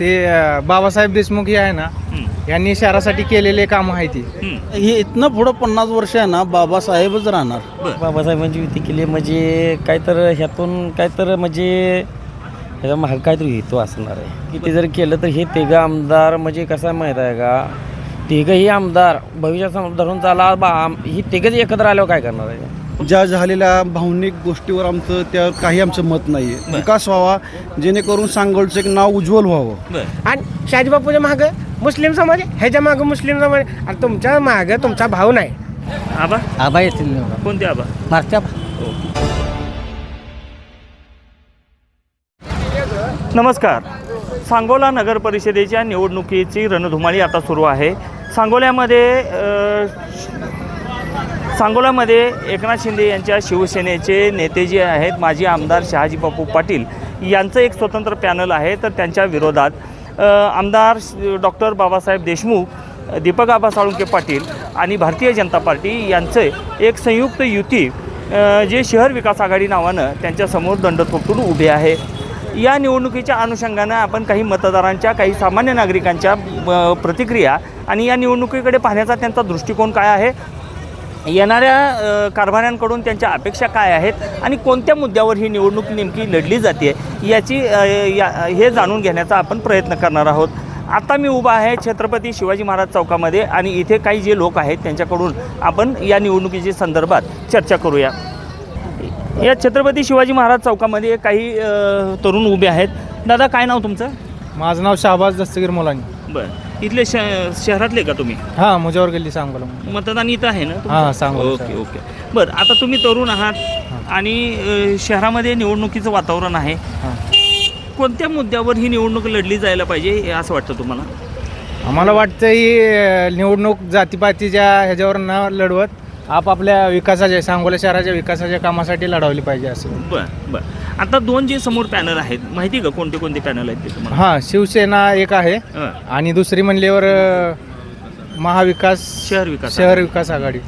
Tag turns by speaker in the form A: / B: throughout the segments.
A: ते बाबासाहेब देशमुख हे आहे ना यांनी शहरासाठी केलेले कामं आहे ती.
B: हं.
C: इथनं पुढं पन्नास वर्ष आहे ना बाबासाहेबच राहणार.
D: बाबासाहेबांची युती केली म्हणजे काय तर ह्यातून काय तर म्हणजे ह्याचा महाग काहीतरी हेतू असणार आहे. की ते जर केलं तर हे तिघं आमदार म्हणजे कसं आहे माहीत आहे का? तिघंही आमदार भविष्यात धरून चाला बा आम- ही तिघंच एकत्र आल्यावर काय करणार आहे?
C: ज्या झालेल्या भावनिक गोष्टीवर आमचं त्या काही आमचं मत नाही आहे विकास व्हावा जेणेकरून सांगोलचं एक नाव उज्ज्वल व्हावं.
E: आणि शहाजीबापूच्या मागं मुस्लिम समाज आहे, ह्याच्या मागं मुस्लिम समाज आहे. आणि तुमच्या मागं तुमचा भाव नाही.
B: आबा?
D: आबा येतील
B: कोणते आबा?
D: मागच्या
B: नमस्कार. सांगोला नगर परिषदेच्या निवडणुकीची रणधुमाळी आता सुरू आहे. सांगोल्यामध्ये सांगोलामध्ये सांगोल्यामध्ये एकनाथ शिंदे यांच्या शिवसेनेचे नेते जे आहेत माजी आमदार शहाजी बापू पाटील. यांचं एक स्वतंत्र पॅनल आहे तर त्यांच्या विरोधात आमदार डॉक्टर बाबासाहेब देशमुख दीपक आबा साळुंके पाटील आणि भारतीय जनता पार्टी यांचे एक संयुक्त युती जे शहर विकास आघाडी नावानं त्यांच्यासमोर दंड थोपटून उभे आहे. या निवडणुकीच्या अनुषंगानं आपण काही मतदारांच्या काही सामान्य नागरिकांच्या प्रतिक्रिया आणि या निवडणुकीकडे पाहण्याचा त्यांचा दृष्टिकोन काय आहे? येणाऱ्या कारभाऱ्यांकडून त्यांच्या अपेक्षा काय आहेत आणि कोणत्या मुद्द्यावर ही निवडणूक नेमकी लढली जाते याची या हे जाणून घेण्याचा आपण प्रयत्न करणार आहोत. आता मी उभा आहे छत्रपती शिवाजी महाराज चौकामध्ये आणि इथे काही जे लोक आहेत त्यांच्याकडून आपण या निवडणुकीच्या संदर्भात चर्चा करूया. या छत्रपती शिवाजी महाराज चौकामध्ये काही तरुण उभे आहेत. दादा काय नाव तुमचं?
A: माझं नाव शाहबाज दस्तगीर मुलांनी.
B: बरं. इथले शहरातले का तुम्ही?
A: हां मुजावर गेली सांगोला.
B: मतदान इथं आहे ना तुमचं?
A: हां, सांगोला
B: ओके
A: शहर.
B: ओके. बरं आता तुम्ही तरुण आहात आणि अ, शहरामध्ये निवडणुकीचं वातावरण आहे.
A: हां.
B: कोणत्या मुद्द्यावर ही निवडणूक लढली जायला पाहिजे हे असं वाटतं तुम्हाला?
A: आम्हाला वाटतं ही अं, निवडणूक जातीपातीच्या ह्याच्यावर न लढवत आपापल्या विकासाच्या सांगोला शहराच्या विकासाच्या कामासाठी लढवली पाहिजे असं.
B: बरं बरं. आता दोन जे समोर पॅनल आहेत माहिती का कोणते कोणते पॅनल आहेत ते तुम्हाला?
A: हां शिवसेना एक आहे
B: हं,
A: आणि दुसरी म्हणल्यावर अं, महाविकास
B: शहर विकास
A: शहर विकास आघाडी.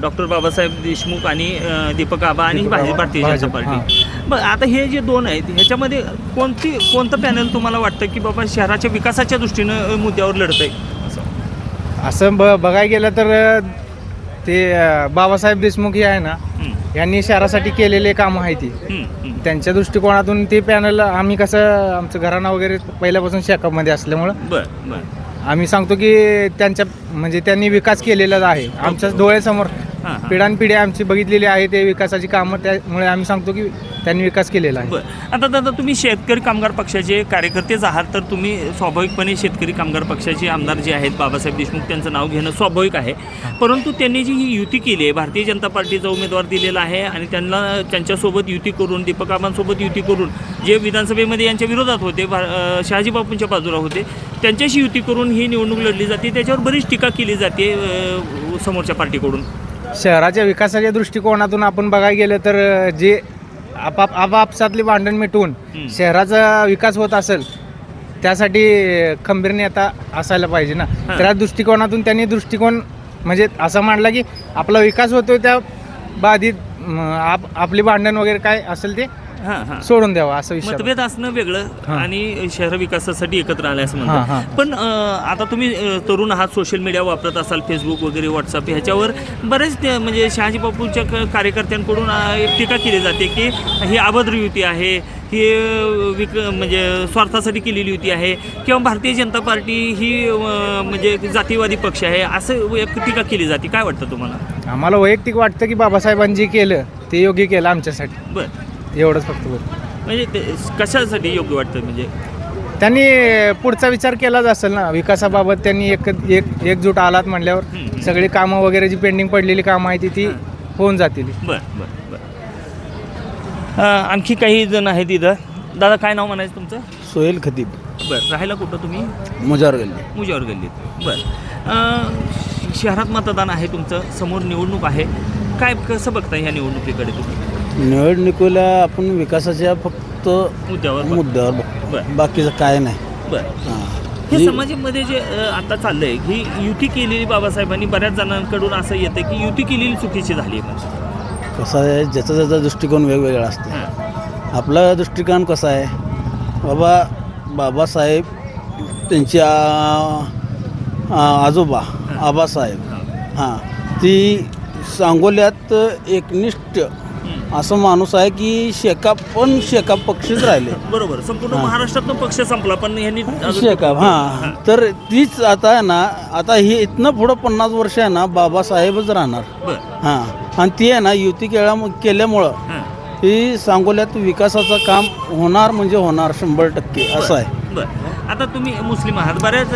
B: डॉक्टर बाबासाहेब देशमुख आणि अ, दीपक आबा आणि
A: दीपक
B: भाजप
A: आबा,
B: भारतीय जनता
A: भाजप,
B: पार्टी. बरं आता हे जे दोन आहेत ह्याच्यामध्ये कोणती कोणतं पॅनल तुम्हाला वाटतं की बाबा शहराच्या विकासाच्या दृष्टीनं अ, मुद्द्यावर लढत आहे असं.
A: असं ब बघायला गेलं तर अं, ते बाबासाहेब देशमुख हे आहे ना यांनी शहरासाठी केलेले कामं आहे ती. त्यांच्या दृष्टिकोनातून ते पॅनल आम्ही कसं आमचं घराणं वगैरे पहिल्यापासून शेकापमध्ये असल्यामुळं आम्ही सांगतो की त्यांच्या म्हणजे त्यांनी विकास केलेलाच आहे. आमच्या डोळ्यासमोर पिढ्यानपिढी आमची बघितलेली आहे ते विकासाची कामं त्यामुळे आम्ही सांगतो की त्यांनी विकास केलेला आहे.
B: बरं. आता दादा तुम्ही शेतकरी कामगार पक्षाचे कार्यकर्तेच आहात तर तुम्ही स्वाभाविकपणे शेतकरी कामगार पक्षाचे आमदार जे आहेत बाबासाहेब देशमुख त्यांचं नाव घेणं स्वाभाविक आहे. परंतु त्यांनी जी ही युती केली आहे भारतीय जनता पार्टीचा उमेदवार दिलेला आहे आणि त्यांना त्यांच्यासोबत युती करून दीपक आबांसोबत युती करून जे विधानसभेमध्ये यांच्या विरोधात होते शहाजी बापूंच्या बाजूला होते त्यांच्याशी युती करून ही निवडणूक लढली जाते त्याच्यावर बरीच टीका केली जाते समोरच्या पार्टीकडून.
A: शहराच्या विकासाच्या दृष्टिकोनातून आपण बघायला गेलं तर जे आपाप आपापसातली भांडण मिटवून. शहराचा विकास होत असेल त्यासाठी खंबीर नेता असायला पाहिजे ना. त्या दृष्टिकोनातून त्यांनी दृष्टिकोन म्हणजे असं मांडला की आपला विकास होतोय त्या बाधित आप आपली भांडण वगैरे काय असेल ते
B: हां हां.
A: सोडून द्यावं असं विषय
B: मतभेद असणं वेगळं. आणि शहर विकासासाठी एकत्र आले असं
A: हां,
B: म्हणतात. पण अं, आता तुम्ही अं, तरुण आहात सोशल मीडिया वापरत असाल फेसबुक वगैरे व्हॉट्सअप ह्याच्यावर बरेच ते म्हणजे शहाजी बापूंच्या क- कार्यकर्त्यांकडून अं, एक टीका केली जाते की ही अभद्र युती आहे ही अं, विक म्हणजे स्वार्थासाठी केलेली युती आहे किंवा भारतीय जनता पार्टी ही अं, म्हणजे जातीवादी पक्ष आहे असं एक टीका केली जाते. काय वाटतं तुम्हाला?
A: आम्हाला वैयक्तिक वाटतं की बाबासाहेबांनी जे केलं ते योग्य केलं आमच्यासाठी.
B: बरं.
A: एवढंच फक्त बोल
B: म्हणजे ते कशासाठी योग्य वाटतं? म्हणजे
A: त्यांनी पुढचा विचार केलाच असेल ना. विकासाबाबत त्यांनी एक एक एकजूट आलात म्हणल्यावर. सगळी कामं वगैरे जी पेंडिंग पडलेली कामं आहेत ती- ती
B: हां.
A: होऊन जातील.
B: बरं बरं बरं. अं, आणखी काही जण आहेत इथं. दादा काय नाव म्हणायचं तुमचं?
C: सोहेल खतीब.
B: बरं राहायला कुठं तुम्ही?
C: मुजार गल्ली.
B: मुजावर गल्लीत बरं. अं, शहरात मतदान आहे तुमचं. समोर निवडणूक आहे. काय कसं बघता ह्या निवडणुकीकडे तुम्ही?
C: निवडणुकीला आपण विकासाच्या फक्त
B: मुद्द्यावर बघ-
C: मुद्द्यावर बघतो.
B: बरं.
C: बाकीचं काय नाही.
B: बरं.
C: हां.
B: हे समाजामध्ये जे अं, आता चाललंय ही युती केलेली बाबासाहेबांनी बऱ्याच जणांकडून असं येतं की युती केलेली चुकीची झाली आहे म्हणजे.
C: कसं आहे ज्याचा ज्याचा दृष्टिकोन वेगवेगळा असतो.
B: हां.
C: आपला दृष्टिकोन कसा आहे? बाबा बाबासाहेब त्यांच्या आ, आजोबा आबासाहेब हां. ती सांगोल्यात एकनिष्ठ असं माणूस आहे की शेकाप पण शेकाप पक्षीच राहिले.
B: बरोबर संपूर्ण महाराष्ट्रातून पक्ष संपला पण यांनी अजून-
C: शेकाप हां. तर तीच आता आहे ना आता ही इथनं पुढं पन्नास वर्ष आहे ना बाबासाहेबच राहणार.
B: बरं.
C: हां. आणि ती आहे ना युती केल्या केल्यामुळं
B: हां.
C: ही सांगोल्यात विकासाचं काम होणार म्हणजे होणार शंभर टक्के असं आहे.
B: बर. आता तुम्ही मुस्लिम आहात. बऱ्याच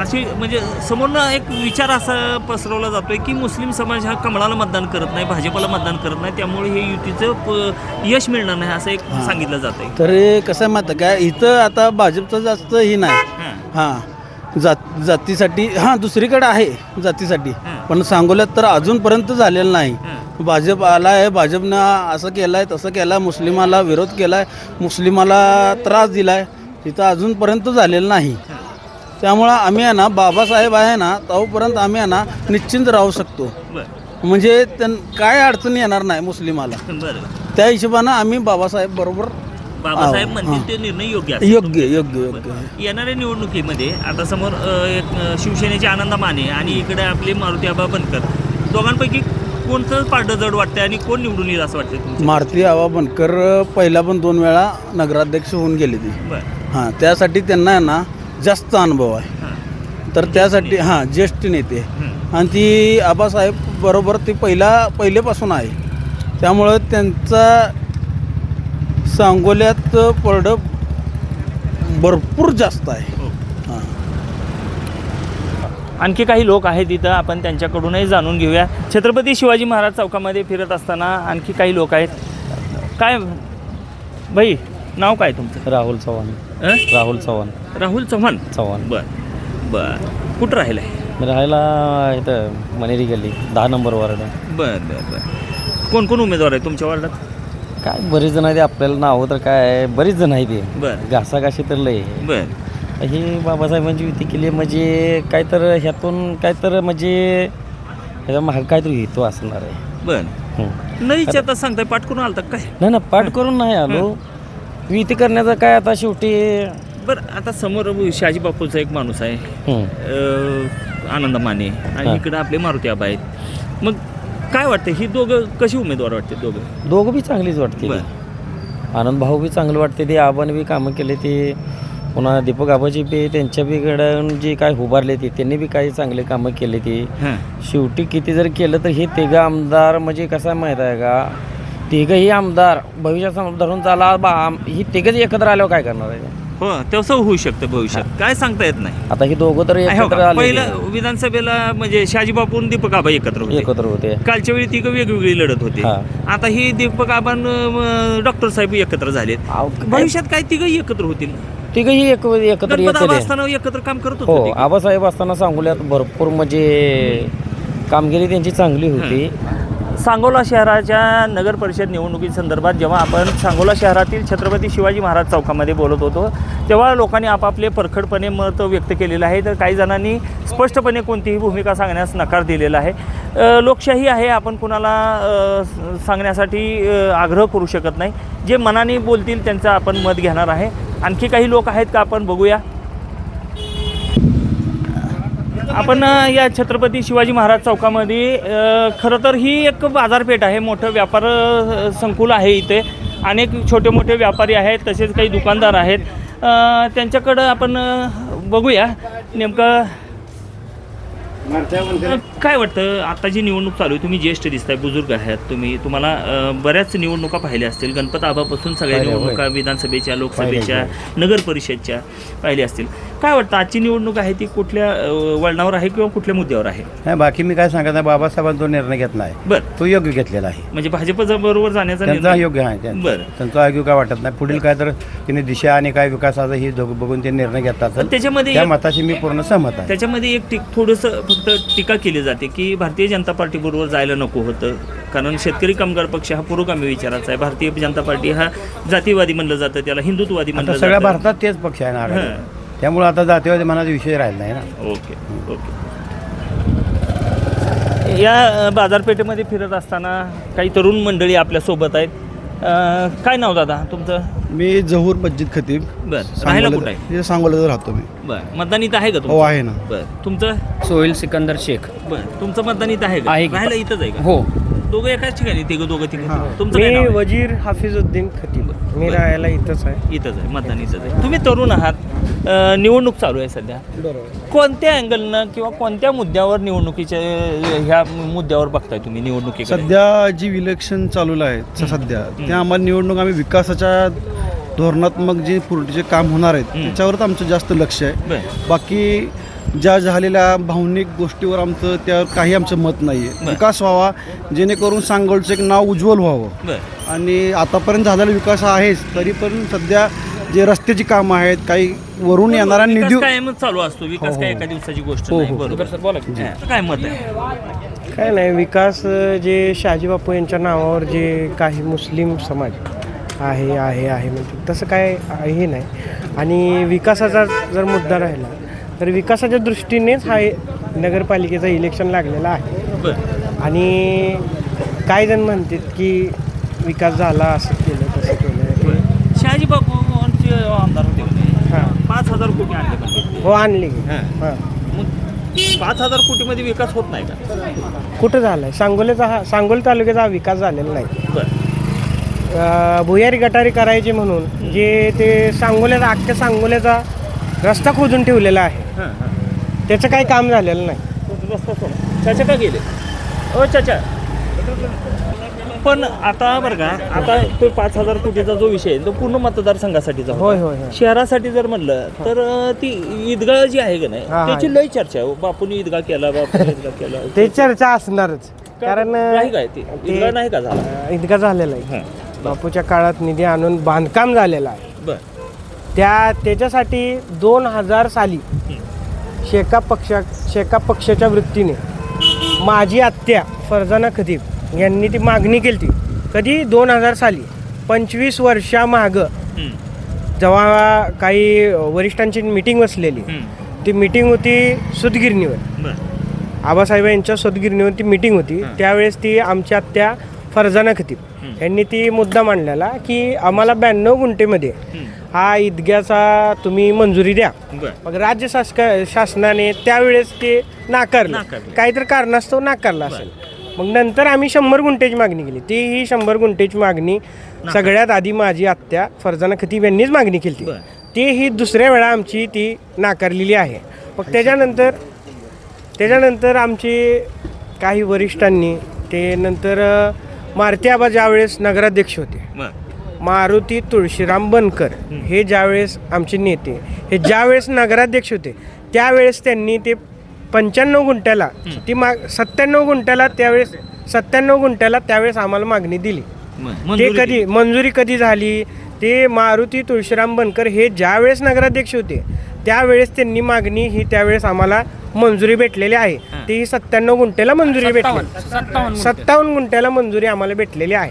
B: अशी म्हणजे समोरनं एक विचार असा पसरवला जातोय की मुस्लिम समाज हा कमळाला मतदान करत नाही भाजपला मतदान करत नाही त्यामुळे हे युतीचं यश मिळणार नाही असं एक सांगितलं जातंय.
C: तर कसं आहे माहिती काय इथं आता भाजपचं जास्त ही नाही.
B: हां.
C: जात जातीसाठी हां दुसरीकडे आहे जातीसाठी. पण सांगोल्यात तर अजूनपर्यंत झालेलं नाही. भाजप आला आहे भाजपनं असं केलं आहे तसं केलं आहे मुस्लिमाला विरोध केला आहे मुस्लिमाला त्रास दिला आहे तिथं अजूनपर्यंत झालेलं नाही. त्यामुळं आम्ही आहे ना बाबासाहेब आहे ना तोपर्यंत आम्ही आहे ना निश्चिंत राहू शकतो. म्हणजे त्यां काय अडचण येणार नाही मुस्लिमाला.
B: बरं.
C: त्या हिशोबानं आम्ही बाबासाहेब बरोबर
B: बाबासाहेब. म्हणतील ते निर्णय योग्य.
C: योग्य योग्य योग्य.
B: येणाऱ्या निवडणुकीमध्ये आता समोर अ, एक अ, शिवसेनेचे आनंद माने आणि इकडे आपले मारुती आबा बनकर दोघांपैकी कोणतं पारडं जड वाटतंय आणि कोण निवडून येईल असं वाटतंय तुमचं
C: मारुती आबा बनकर पहिला पण दोन वेळा नगराध्यक्ष होऊन गेले ते.
B: बरं.
C: हां त्यासाठी त्यांना ना जास्त अनुभव आहे. तर त्यासाठी हां ज्येष्ठ नेते. आणि ती आबासाहेब बरोबर ते पहिला पहिलेपासून आहे. त्यामुळं त्यांचा सांगोल्यात पडं भरपूर जास्त आहे.
B: हो.
C: हां.
B: आणखी काही लोक आहेत इथं आपण त्यांच्याकडूनही जाणून घेऊया. छत्रपती शिवाजी महाराज चौकामध्ये फिरत असताना आणखी काही लोक आहेत. काय भाई नाव काय तुमचं?
D: राहुल चव्हाण.
B: अं?
D: राहुल चव्हाण.
B: राहुल चव्हाण?
D: चव्हाण.
B: बर बर. कुठं राहिलं? आहे
D: मी राहायला इथं मनेरी गल्ली दहा नंबर वार्ड
B: बर बर बर. कोण कोण उमेदवार आहे तुमच्या वार्डात?
D: काय बरेच जण आहे ते आपल्याला नावं तर काय आहे, बरीच जण आहे ते
B: बर.
D: घासाघाशी तर लय आहे.
B: बर.
D: ही बाबासाहेबांची युती केली म्हणजे काय तर ह्यातून काय तर म्हणजे ह्याचा महाग काहीतरी हेतू असणार आहे.
B: बर.
D: हं.
B: नाही विचारता सांगताय पाठ करून आलता काय?
D: नाही ना पाठ करून नाही आलो. युती करण्याचं काय आता शेवटी?
B: बरं आता समोर शहाजी बापूचा एक माणूस आहे.
D: हं.
B: अं, आनंद माने आणि. इकडं आपले मारुती आबा आहेत. मग काय वाटतं ही दोघं कशी उमेदवार वाटते दोघं?
D: दोघं बी चांगलीच वाटते
B: बर.
D: आनंद भाऊ बी चांगलं वाटते ते. आबाने बी कामं केले ते. पुन्हा दीपक आबाजी बी त्यांच्या बिकडून जे काय उभारले ते त्यांनी बी काही चांगले कामं केले ते.
B: हां.
D: शेवटी किती जर केलं तर हे तिघं आमदार म्हणजे कसं आहे माहीत आहे का? तिघंही आमदार भविष्यात धरून चाला बा आम- ही तिघंच एकत्र आल्यावर काय करणार आहे?
B: हो तसं होऊ शकतं भविष्यात. काय सांगता येत नाही.
D: आता ही दोघं तर
B: हो
D: एकत्र
B: का?
D: आले
B: पहिलं विधानसभेला म्हणजे शहाजी बापू आणि दीपक आबा एकत्र होते.
D: एकत्र होते.
B: कालच्या वेळी तिघं वेगवेगळी लढत होते.
D: हां.
B: आता ही दीपक आबा डॉक्टर साहेब एकत्र झालेत. भविष्यात काय तिघही एकत्र होतील?
D: तिघंही एक एकत्र
B: गणपत आबा
D: येते
B: असताना एकत्र काम करत
D: हो
B: होते
D: आबासाहेब असताना सांगोल्यात भरपूर म्हणजे कामगिरी त्यांची चांगली होती.
B: सांगोला शहराच्या नगर परिषद निवडणुकीसंदर्भात जेव्हा आपण सांगोला शहरातील छत्रपती शिवाजी महाराज चौकामध्ये बोलत होतो तेव्हा लोकांनी आपापले परखडपणे मत व्यक्त केलेलं आहे. तर काही जणांनी स्पष्टपणे कोणतीही भूमिका सांगण्यास नकार दिलेला आहे. लोकशाही आहे आपण कुणाला सांगण्यासाठी आग्रह करू शकत नाही. जे मनाने बोलतील त्यांचं आपण मत घेणार आहे. आणखी काही लोक आहेत का आपण बघूया. आपण या छत्रपती शिवाजी महाराज चौकामध्ये खरं तर ही एक बाजारपेठ आहे. मोठं व्यापार संकुल आहे इथे. अनेक छोटे मोठे व्यापारी आहेत तसेच काही दुकानदार आहेत. त्यांच्याकडं आपण बघूया. नेमकं काय वाटतं? आता जी निवडणूक चालू आहे तुम्ही ज्येष्ठ दिसताय बुजुर्ग आहात तुम्ही. तुम्हाला बऱ्याच निवडणुका पाहिल्या असतील. गणपत आबापासून सगळ्या. निवडणुका विधानसभेच्या लोकसभेच्या नगर परिषदच्या पाहिल्या असतील. काय वाटतं आजची निवडणूक आहे ती कुठल्या अ, वळणावर आहे किंवा कुठल्या मुद्द्यावर आहे?
F: नाही बाकी मी काय सांगत नाही बाबासाहेबांनी जो निर्णय घेतला आहे
B: बरं.
F: तो योग्य घेतलेला आहे.
B: म्हणजे भाजप बरोबर जाण्याचा
F: त्यांचा
B: निर्णय?
F: योग्य आहे.
B: बरं.
F: त्यांचा आयोग काय वाटत नाही. पुढील काय तर तिने दिशा आणि काय विकासाचा ही दोघं बघून ते निर्णय घेतात.
B: पण त्याच्यामध्ये
F: त्या
B: एक-
F: मताशी मी पूर्ण सहमत आहे.
B: त्याच्यामध्ये एक टिक थोडंसं फक्त टीका केली जाते की भारतीय जनता पार्टीबरोबर जायला नको होतं. कारण शेतकरी कामगार पक्ष हा पुरोगामी विचाराचा आहे. भारतीय जनता पार्टी हा जातीवादी म्हणलं जातं त्याला हिंदुत्ववादी
F: आता
B: म्हणलं
F: सगळ्या
B: जातं.
F: भारतात तेच पक्ष आहे ना आघाडीवर.
B: हां.
F: त्यामुळे आता जातीवादी मनाचा विषय राहिला नाही ना.
B: Okay okay. या बाजारपेठेमध्ये फिरत असताना काही तरुण मंडळी आपल्यासोबत आहेत. अ, काय नाव दादा तुमचं?
C: मी जहूर मस्जिद खतीब.
B: बर राहायला कुठं आहे?
C: हे सांगोला राहतो मी.
B: बर मतदान इथं आहे का
C: हो
B: तुमचं
C: आहे ना.
B: बर. तुमचं?
D: सोहेल सिकंदर शेख.
B: बर तुमचं मतदान इथं आहे का?
D: आहे की.
B: राहायला इथंच आहे का?
D: हो.
B: दोघं एकाच ठिकाणी तिघं दोघं तिघं तुमचं काय
E: मी
B: नाव आहे?
E: वजीर हाफिजुद्दीन खतीब. मी. राहायला इथंच आहे.
B: इथंच आहे मतदान इथंच आहे. तुम्ही तरुण आहात. अं, निवडणूक चालू आहे सध्या.
E: बरोबर.
B: कोणत्या अँगलनं किंवा कोणत्या मुद्द्यावर निवडणुकीच्या ह्या मुद्द्यावर बघताय तुम्ही निवडणुकीकडे?
C: सध्या जी इलेक्शन चालू आहे स- सध्या त्या आम्हाला निवडणूक आम्ही विकासाच्या धोरणात्मक जे पुढचे काम होणार आहेत. त्याच्यावरच आमचं जास्त लक्ष आहे.
B: बर.
C: बाकी ज्या झालेल्या भावनिक गोष्टीवर आमचं त्यावर काही आमचं मत नाही आहे
B: बरं.
C: विकास व्हावा जेणेकरून सांगोलचं एक नाव उज्ज्वल व्हावं.
B: बर.
C: आणि आतापर्यंत झालेला विकास आहेच तरी पण सध्या जे रस्त्याची कामं आहेत काही वरून येणारा निधी
B: कायमच चालू असतो. विकास
C: हो,
B: काय
C: हो.
B: एका दिवसाची गोष्ट
C: हो,
B: नाही
C: हो.
B: बरोबर. हां, काय मत आहे?
E: काय नाही विकास अ, जे शहाजी बापू यांच्या नावावर जे काही मुस्लिम समाज आहे आहे आहे म्हणजे तसं काय हे नाही. आणि विकासाचा जर मुद्दा राहिला तर विकासाच्या दृष्टीनेच हा नगरपालिकेचा इलेक्शन लागलेला आहे.
B: बर.
E: आणि काय जण म्हणतात की विकास झाला असं केलं तसं केलं
B: शहाजी बापू आमदार होते.
E: हां.
B: पाच हजार कोटी आणले पण.
E: हो आणली.
B: हां.
E: हां.
B: मग पाच हजार कोटीमध्ये विकास होत नाही का?
E: कुठं झालं आहे सांगोलेचा हा सांगोल तालुक्याचा हा विकास झालेला नाही.
B: बर.
E: अ, भुयारी गटारी करायची म्हणून जे ते सांगोल्याचा अख्ख्या सांगोल्याचा रस्ता खोदून ठेवलेला आहे.
B: हां हां.
E: त्याचं काही काम झालेलं नाही.
B: चाचा का गेले? ओ चाचा. पण आता बरं का आता तो पाच हजार कोटीचा जो विषय आहे तो पूर्ण मतदारसंघासाठीचा होता.
E: होय होय होय.
B: शहरासाठी जर म्हणलं तर अं, ती ईदगाह जी आहे का नाही
E: हा, हा.
B: त्याची लय चर्चा आहे. बापूनी ईदगाह केला बापूनी ईदगाह केला.
E: ते चर्चा असणारच. कारण
B: नाही काय ते? ईदगाह नाही का झाला?
E: अ, इतका झालेला आहे.
B: हां.
E: बापूच्या काळात निधी आणून बांधकाम झालेलं आहे.
B: बर.
E: त्या त्याच्यासाठी दोन हजार साली शेका पक्षा शेका पक्षाच्या वृत्तीने माझी आत्या फरजाना खतीब यांनी ती मागणी केली ती कधी? दोन हजार साली. पंचवीस वर्षामागं जेव्हा काही वरिष्ठांची मिटिंग बसलेली ती मिटिंग होती सुतगिरणीवर
B: बर.
E: आबासाहेब यांच्या सुतगिरणीवर ती मिटिंग होती. त्यावेळेस ती आमच्या त्या फरजाना खतीब. यांनी ती मुद्दा मांडलेला की आम्हाला ब्याण्णव गुंठेमध्ये हा ईदग्याचा तुम्ही मंजुरी द्या. मग राज्य शासक शासनाने त्यावेळेस ते नाकारलं. काहीतरी कारणास्तव नाकारलं असेल. मग नंतर आम्ही शंभर गुंठेची मागणी केली. ती ही शंभर गुंठेची मागणी सगळ्यात आधी माझी आत्या फरजाना खतीब यांनीच मागणी केली. ती ही दुसऱ्या वेळा आमची ती नाकारलेली आहे. मग त्याच्यानंतर त्याच्यानंतर आमची काही वरिष्ठांनी ते नंतर मारुती आबा ज्यावेळेस नगराध्यक्ष होते मारुती तुळशीराम बनकर हे ज्यावेळेस आमचे नेते हे ज्यावेळेस नगराध्यक्ष होते त्यावेळेस त्यांनी ते पंच्याण्णव गुंठ्याला ती माग सत्त्याण्णव गुंठ्याला त्यावेळेस सत्त्याण्णव गुंठ्याला त्यावेळेस आम्हाला मागणी दिली. ते कधी मंजुरी कधी झाली? ते मारुती तुळशीराम बनकर हे ज्यावेळेस नगराध्यक्ष होते त्यावेळेस त्यांनी मागणी ही त्यावेळेस आम्हाला मंजुरी भेटलेली आहे.
B: हां.
E: ती सत्त्याण्णव गुंठ्याला मंजुरी भेटली.
B: सत्तावन्न
E: गुंठ्याला. मंजुरी आम्हाला भेटलेली आहे.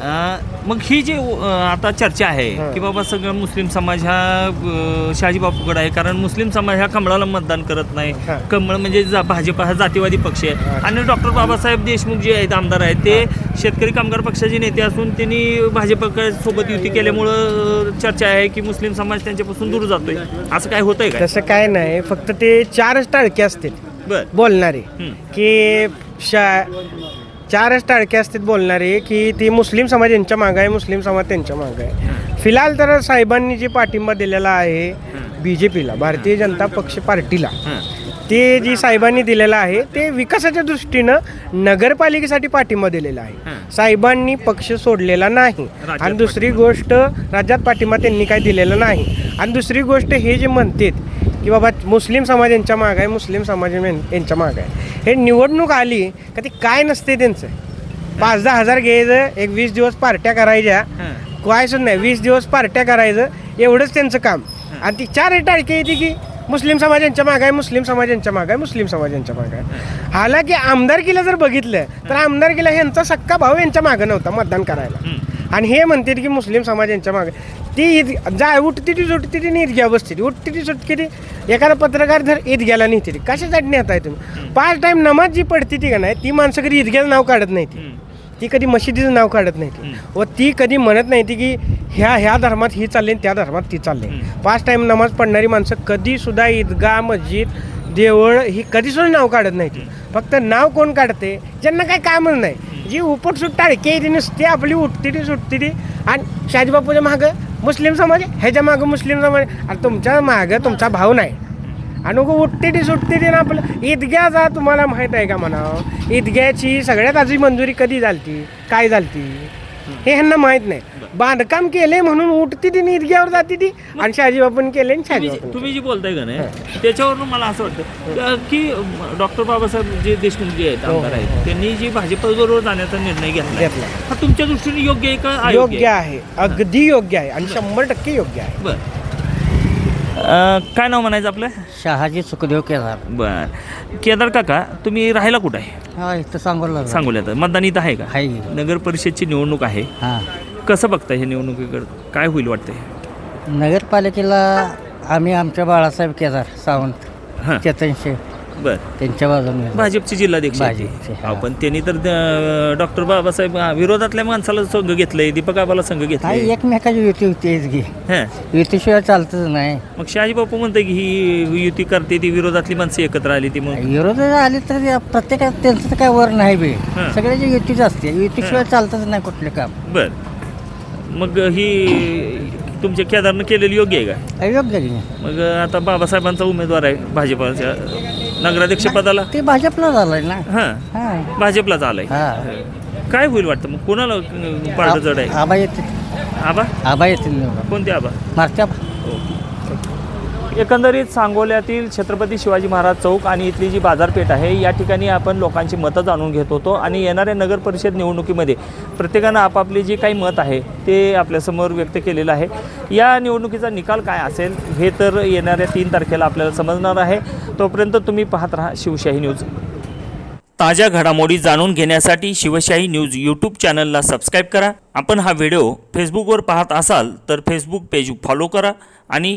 B: अं, मग ही जी अं, आता चर्चा आहे. की बाबा सगळं मुस्लिम समाज हा अं, शहाजी बापूकडे आहे. कारण मुस्लिम समाज हा कमळाला मतदान करत नाही.
E: हां.
B: कमळ म्हणजे जा- भाजप हा जातीवादी पक्ष आहे. आणि डॉक्टर बाबासाहेब देशमुख जे आहेत आमदार आहेत ते शेतकरी कामगार पक्षाचे नेते असून त्यांनी भाजप सोबत युती केल्यामुळं अं, चर्चा आहे की मुस्लिम समाज त्यांच्यापासून दूर जातोय. असं काय होतंय का
E: तसं काय नाही. फक्त ते चारच टाळके असतील
B: बर.
E: बोलणारे
B: हं.
E: की शा चारच टाळके असतील बोलणारे की ती मुस्लिम समाज यांच्या मागं आहे मुस्लिम समाज त्यांच्या मागं आहे. फिलहाल तर साहेबांनी जे पाठिंबा दिलेला आहे बी जे पीला भारतीय जनता पक्ष पार्टीला ते जी साहेबांनी दिलेलं आहे ते विकासाच्या दृष्टीनं नगरपालिकेसाठी पाठिंबा दिलेला आहे. साहेबांनी पक्ष सोडलेला नाही. आणि दुसरी गोष्ट राज्यात पाठिंबा त्यांनी काय दिलेला नाही. आणि दुसरी गोष्ट हे जे म्हणतात की बाबा मुस्लिम समाज यांच्या मागं आहे मुस्लिम समाज यांच्या मागं आहे. हे निवडणूक आली का ते काय नसते त्यांचं? पाच दहा हजार घ्यायचं एक वीस दिवस पार्ट्या करायच्या. काय सुद्धा नाही वीस दिवस पार्ट्या करायचं एवढंच त्यांचं काम. आणि ती चार टाळके येते की मुस्लिम समाज यांच्या मागं आहे मुस्लिम समाज यांच्या मागं आहे मुस्लिम समाज यांच्या मागं आहे. हालाकी आमदारकीला जर बघितलं तर आमदारकीला ह्यांचा सक्का भाऊ यांच्या मागं नव्हता मतदान करायला. आणि हे म्हणतात की मुस्लिम समाज यांच्या मागे. ती ईद जा उठती ती सुटती ती ईदग्या बसते उठती ती सुटती ती एखादा पत्रकार जर ईदग्याला नेते ती कशासाठी नेताय तुम्ही पाच टाइम नमाज जी पडते ती का नाही ती माणसं कधी ईदग्याला नाव काढत नाही ती. ती कधी मशिदीचं नाव काढत नाही ती. व ती कधी म्हणत नाही ती की ह्या ह्या धर्मात ही चालली आणि त्या धर्मात ती चालली. पाच टाईम नमाज पडणारी माणसं कधी सुद्धा ईदगाह मस्जिद देवळ ही कधी सुद्धा नाव काढत नाही ती. फक्त नाव कोण काढते? ज्यांना काही कामच नाही. जी उपट सुट्टा की ती नुसती आपली उठती ती सुटती ती आणि शाजीबापूच्या मागं मुस्लिम समाज ह्याच्या मागं मुस्लिम समाज आहे. आणि तुमच्या मागं तुमचा भाव नाही. आणि उगं उठते ती सुटते ती ना आपलं ईदग्या जा तुम्हाला माहीत आहे का म्हणावं? ईदग्याची सगळ्यात आधी मंजुरी कधी झालती? काय झालती? हे ह्यांना माहीत नाही. बांधकाम केले म्हणून उठती ती आणि ईदग्यावर जाते ती आणि शाजीबापून केले आणि
B: तुम्ही
E: शाजीबापून
B: तुम्ही जे बोलताय का नाही त्याच्यावरून मला असं वाटतं की डॉक्टर बाबासाहेब जे देशमुख जे आहेत आमदार आहेत त्यांनी जी भाजपबरोबर जाण्याचा निर्णय घेतला
E: घेतला.
B: हा तुमच्या दृष्टीने योग्य आहे का अयोग्य
E: योग्य आहे? अगदी योग्य आहे आणि शंभर टक्के योग्य आहे.
B: बर. अं, काय नाव म्हणायचं आपलं?
G: शहाजी सुखदेव केदार.
B: बर. केदार काका तुम्ही राहायला कुठं आहे?
G: हा इथं सांगोला.
B: सांगोल्यात. मतदान इथं आहे का?
G: आहे.
B: नगर परिषदची निवडणूक आहे.
G: हां.
B: कसं बघताय हे निवडणुकीकडं? काय होईल वाटतंय?
G: नगरपालिकेला आम्ही आमच्या बाळासाहेब केदार सावंत
B: हां.
G: चेतनशे
B: बर.
G: त्यांच्या बाजूने
B: भाजपचे जिल्हाध्यक्ष आहेत ते.
G: भाजपचे,
B: अहो. पण त्यांनी तर डॉक्टर बाबासाहेब विरोधातल्या माणसाला संघ घेतलंय दीपक आबाला संघ
G: काय
B: घेतलाय
G: एकमेकाची युती होतीच घे
B: हां.
G: युतीशिवाय चालतच नाही.
B: मग शहाजी बापू म्हणते की ही युती करते ती विरोधातली माणसं एकत्र आली ती मग
G: विरोध आले तर ते प्रत्येकात त्यांचं तर काय वर नाही बे.
B: हां.
G: सगळ्याची युतीच असते. युतीशिवाय चालतच नाही कुठले काम.
B: बर. मग ही तुमच्या केदारनं केलेली योग्य आहे का?
G: अयोग्य आहे.
B: मग आता बाबासाहेबांचा उमेदवार आहे भाजपाच्या नगराध्यक्ष पदाला?
G: ते भाजपला झालंय ना.
B: हां.
G: हां.
B: भाजपलाच आलाय
G: हां.
B: काय होईल वाटतं? मग कोणाला पारडं जड आहे?
G: आबा येतील.
B: आबा?
G: आबा येतील निवडून.
B: कोणते आबा?
G: मारत्या
B: एकंदरीत सांगोल्यातील छत्रपती शिवाजी महाराज चौक आणि इथली जी बाजारपेठ आहे या ठिकाणी आपण लोकांची मतं जाणून घेत होतो आणि येणाऱ्या नगर परिषद निवडणुकीमध्ये प्रत्येकानं आपापली जी काही मत आहे ते आपल्यासमोर व्यक्त केलेलं आहे. या निवडणुकीचा निकाल काय असेल हे तर येणाऱ्या तीन तारखेला आपल्याला समजणार आहे. तोपर्यंत तुम्ही पाहत राहा शिवशाही न्यूज. ताज्या घडामोडी जाणून घेण्यासाठी शिवशाही न्यूज यूट्यूब चॅनलला सबस्क्राईब करा. आपण हा व्हिडिओ फेसबुकवर पाहत असाल तर फेसबुक पेज फॉलो करा आणि